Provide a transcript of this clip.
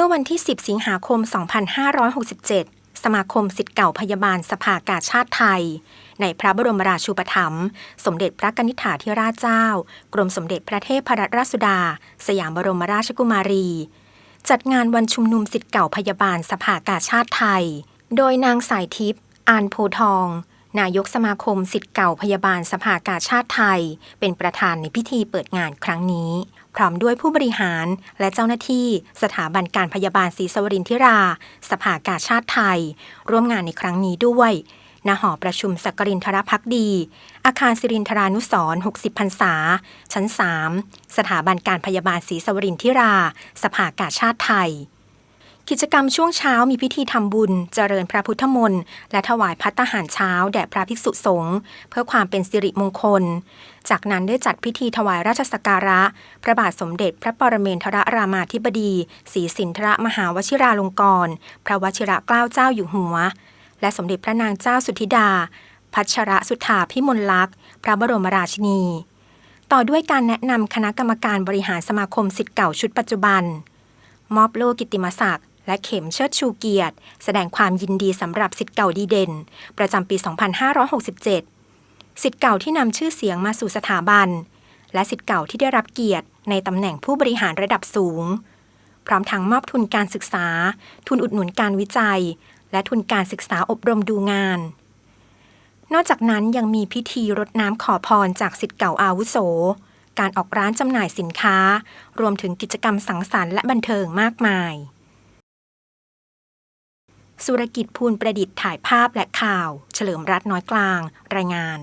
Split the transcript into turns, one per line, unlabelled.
มื่อวันที่ 10 สิงหาคม 2567 สมาคมสิทธิ์เก่าพยาบาลสภากาชาติไทย ในพระบรมราชูปถัมภ์สมเด็จพระกนิษฐาธิราชเจ้า กรมสมเด็จพระเทพรัตนราชสุดา สยามบรมราชกุมารี จัดงานวันชุมนุมสิทธิ์เก่าพยาบาลสภากาชาติไทย โดยนางสายทิพย์อานโพทอง นายกสมาคมสิทธิ์เก่าพยาบาลสภากาชาติไทย เป็นประธานในพิธีเปิดงานครั้งนี้ พร้อมด้วยผู้บริหารและเจ้าหน้าที่สถาบันการพยาบาลศรีสวรินทิรา สภากาชาติไทย ร่วมงานในครั้งนี้ด้วยณหอประชุมสักกรินทรพักดี อาคารสิรินทรานุสรณ์60พรรษา ชั้น 3 สถาบันการพยาบาลศรีสวรินทิรา สภากาชาติไทย กิจกรรมช่วงเช้ามีพิธีทำบุญ เจริญพระพุทธมนต์ และถวายพัตตาหารเช้าแด่พระภิกษุสงฆ์เพื่อความเป็นสิริมงคล จากนั้นได้จัดพิธีถวายราชสักการะ พระบาทสมเด็จพระปรเมนทรรามาธิบดีศรีสินทรมหาวชิราลงกรณพระวชิระเกล้าเจ้าอยู่หัว และสมเด็จพระนางเจ้าสุธิดา พัชรสุธาพิมลลักษณ์ พระบรมราชินี ต่อด้วยการแนะนำคณะกรรมการบริหารสมาคมสิทธิ์เก่าชุดปัจจุบัน มอบโล่กิติมศักดิ์ และเข็มเชิดชูเกียรติ แสดงความยินดีสำหรับสิทธิ์เก่าดีเด่น ประจำปี 2567 สิทธิ์เก่าที่นำชื่อเสียงมาสู่สถาบัน และสิทธิ์เก่าที่ได้รับเกียรติในตำแหน่งผู้บริหารระดับสูง พร้อมทั้งมอบทุนการศึกษา ทุนอุดหนุนการวิจัย และทุนการศึกษาอบรมดูงาน นอกจากนั้นยังมีพิธีรดน้ำขอพรจากสิทธิ์เก่าอาวุโสการออกร้านจำหน่ายสินค้า รวมถึงกิจกรรมสังสรรค์และบันเทิงมากมาย สุรกิจภูลประดิษฐ์ถ่ายภาพและข่าว เฉลิมรัตน์น้อยกลาง รายงาน